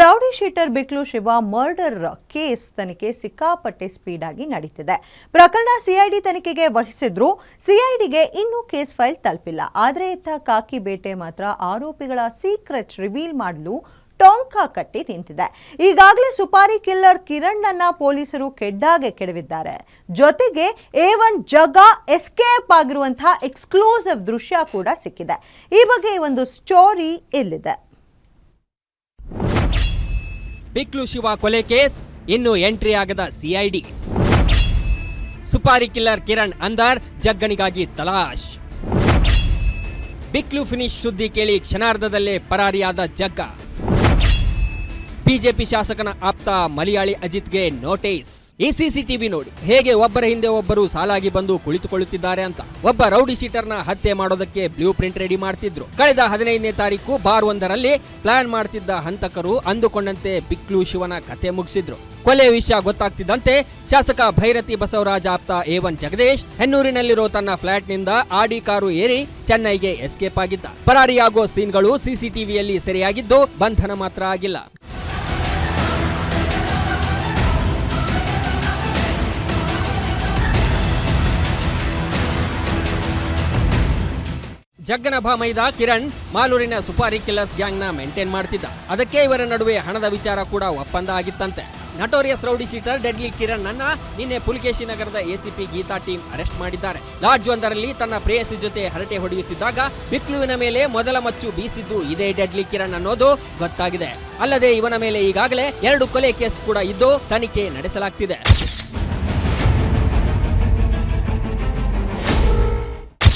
Rowdy sheeter Biklu Shiva murder case ತನಿಖೆ ಸಿಕ್ಕಾಪಟ್ಟೆ speed ಆಗಿ ನಡೀತಿದೆ. ಪ್ರಕರಣ ಸಿಐಡಿ ತನಿಖೆಗೆ ವಹಿಸಿದ್ರು ಸಿಐಡಿಗೆ ಇನ್ನೂ ಕೇಸ್ ಫೈಲ್ ತಲುಪಿಲ್ಲ. ಆದರೆ ಇತ್ತ ಕಾಕಿ ಬೇಟೆ ಮಾತ್ರ ಆರೋಪಿಗಳ ಸೀಕ್ರೆಟ್ ರಿವೀಲ್ ಮಾಡಲು ಟೊಂಕ ಕಟ್ಟಿ ನಿಂತಿದೆ. ಈಗಾಗಲೇ ಸುಪಾರಿ ಕಿಲ್ಲರ್ ಕಿರಣ್ ಪೊಲೀಸರು ಕೆಡ್ಡಾಗೆ ಕೆಡವಿದ್ದಾರೆ. ಜೊತೆಗೆ ಎ ಒನ್ ಜಗ ಎಸ್ಕೇಪ್ ಆಗಿರುವಂತಹ ಎಕ್ಸ್ಕ್ಲೂಸಿವ್ ದೃಶ್ಯ ಕೂಡ ಸಿಕ್ಕಿದೆ. ಈ ಬಗ್ಗೆ ಒಂದು ಸ್ಟೋರಿ ಇಲ್ಲಿದೆ. ಬಿಕ್ಲು ಶಿವ ಕೊಲೆ ಕೇಸ್ ಇನ್ನು ಎಂಟ್ರಿ ಆಗದ ಸಿಐಡಿ ಸುಪಾರಿ ಕಿಲ್ಲರ್ ಕಿರಣ್ ಅಂದರ್ ಜಗ್ಗನಿಗಾಗಿ ತಲಾಶ್. ಬಿಕ್ಲು ಫಿನಿಶ್ ಸುದ್ದಿ ಕೇಳಿ ಕ್ಷಣಾರ್ಧದಲ್ಲೇ ಪರಾರಿಯಾದ ಜಗ್ಗ. ಬಿಜೆಪಿ ಶಾಸಕನ ಆಪ್ತ ಮಲಯಾಳಿ ಅಜಿತ್ಗೆ ನೋಟಿಸ್. ಈ ಸಿಸಿಟಿವಿ ನೋಡಿ. ಹೇಗೆ ಒಬ್ಬರ ಹಿಂದೆ ಒಬ್ಬರು ಸಾಲಾಗಿ ಬಂದು ಕುಳಿತುಕೊಳ್ಳುತ್ತಿದ್ದಾರೆ ಅಂತ. ಒಬ್ಬ ರೌಡಿ ಶೀಟರ್ನ ಹತ್ಯೆ ಮಾಡೋದಕ್ಕೆ ಬ್ಲೂ ಪ್ರಿಂಟ್ ರೆಡಿ ಮಾಡ್ತಿದ್ರು. ಕಳೆದ ಹದಿನೈದನೇ ತಾರೀಕು ಬಾರ್ ಒಂದರಲ್ಲಿ ಪ್ಲಾನ್ ಮಾಡ್ತಿದ್ದ ಹಂತಕರು ಅಂದುಕೊಂಡಂತೆ ಬಿಕ್ಲು ಶಿವನ ಕತೆ ಮುಗಿಸಿದ್ರು. ಕೊಲೆ ವಿಷಯ ಗೊತ್ತಾಗ್ತಿದ್ದಂತೆ ಶಾಸಕ ಭೈರತಿ ಬಸವರಾಜ ಆಪ್ತ ಒನ್ ಜಗದೀಶ್ ಹೆನ್ನೂರಿನಲ್ಲಿರೋ ತನ್ನ ಫ್ಲಾಟ್ನಿಂದ ಆಡಿ ಕಾರು ಏರಿ ಚೆನ್ನೈಗೆ ಎಸ್ಕೇಪ್ ಆಗಿದ್ದ. ಪರಾರಿಯಾಗೋ ಸೀನ್ಗಳು ಸಿಸಿಟಿವಿಯಲ್ಲಿ ಸೆರೆಯಾಗಿದ್ದು ಬಂಧನ ಮಾತ್ರ ಆಗಿಲ್ಲ. ಜಗ್ಗನಭ ಮೈದ ಕಿರಣ್ ಮಾಲೂರಿನ ಸುಪಾರಿ ಕಿಲ್ಲರ್ಸ್ ಗ್ಯಾಂಗ್ನ ಮೇಂಟೈನ್ ಮಾಡ್ತಿದ್ದ. ಅದಕ್ಕೆ ಇವರ ನಡುವೆ ಹಣದ ವಿಚಾರ ಕೂಡ ಒಪ್ಪಂದ ಆಗಿತ್ತಂತೆ. Notorious rowdy sheeter deadly Kiran ಅನ್ನ ನಿನ್ನೆ ಪುಲಿಕೇಶಿ ನಗರದ ಎಸಿಪಿ ಗೀತಾ ಟೀಮ್ ಅರೆಸ್ಟ್ ಮಾಡಿದ್ದಾರೆ. ಲಾಡ್ಜ್ ಒಂದರಲ್ಲಿ ತನ್ನ ಪ್ರೇಯಸಿ ಜೊತೆ ಹರಟೆ ಹೊಡೆಯುತ್ತಿದ್ದಾಗ ಬಿಕ್ಲುವಿನ ಮೇಲೆ ಮೊದಲ ಮಚ್ಚು ಬೀಸಿದ್ದು ಇದೇ ಡೆಡ್ಲಿ ಕಿರಣ್ ಅನ್ನೋದು ಗೊತ್ತಾಗಿದೆ. ಅಲ್ಲದೆ ಇವನ ಮೇಲೆ ಈಗಾಗಲೇ ಎರಡು ಕೊಲೆ ಕೇಸ್ ಕೂಡ ಇದ್ದು ತನಿಖೆ ನಡೆಸಲಾಗ್ತಿದೆ.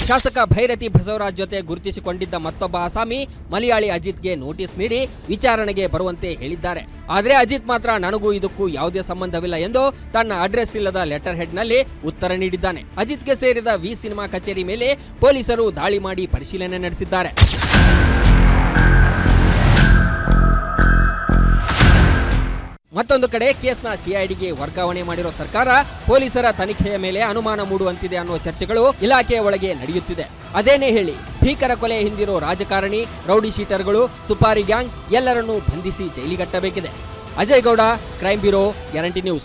ಶಾಸಕ ಭೈರತಿ ಬಸವರಾಜ್ ಜೊತೆ ಗುರುತಿಸಿಕೊಂಡಿದ್ದ ಮತ್ತೊಬ್ಬ ಆಸಾಮಿ ಮಲಯಾಳಿ ಅಜಿತ್ಗೆ ನೋಟಿಸ್ ನೀಡಿ ವಿಚಾರಣೆಗೆ ಬರುವಂತೆ ಹೇಳಿದ್ದಾರೆ. ಆದರೆ ಅಜಿತ್ ಮಾತ್ರ ನನಗೂ ಇದಕ್ಕೂ ಯಾವುದೇ ಸಂಬಂಧವಿಲ್ಲ ಎಂದು ತನ್ನ ಅಡ್ರೆಸ್ ಇಲ್ಲದ ಲೆಟರ್ ಹೆಡ್ನಲ್ಲಿ ಉತ್ತರ ನೀಡಿದ್ದಾನೆ. ಅಜಿತ್ಗೆ ಸೇರಿದ ವಿ ಸಿನಿಮಾ ಕಚೇರಿ ಮೇಲೆ ಪೊಲೀಸರು ದಾಳಿ ಮಾಡಿ ಪರಿಶೀಲನೆ ನಡೆಸಿದ್ದಾರೆ. ಮತ್ತೊಂದು ಕಡೆ ಕೇಸ್ನ ಸಿಐಡಿಗೆ ವರ್ಗಾವಣೆ ಮಾಡಿರೋ ಸರ್ಕಾರ ಪೊಲೀಸರ ತನಿಖೆಯ ಮೇಲೆ ಅನುಮಾನ ಮೂಡುವಂತಿದೆ ಅನ್ನೋ ಚರ್ಚೆಗಳು ಇಲಾಖೆಯ ಒಳಗೆ ನಡೆಯುತ್ತಿದೆ. ಅದೇನೇ ಹೇಳಿ, ಭೀಕರ ಕೊಲೆ ಹಿಂದಿರೋ ರಾಜಕಾರಣಿ, ರೌಡಿ ಶೀಟರ್ಗಳು, ಸುಪಾರಿ ಗ್ಯಾಂಗ್ ಎಲ್ಲರನ್ನೂ ಬಂಧಿಸಿ ಜೈಲಿಗಟ್ಟಬೇಕಿದೆ. Ajay Gowda crime bureau, guarantee news.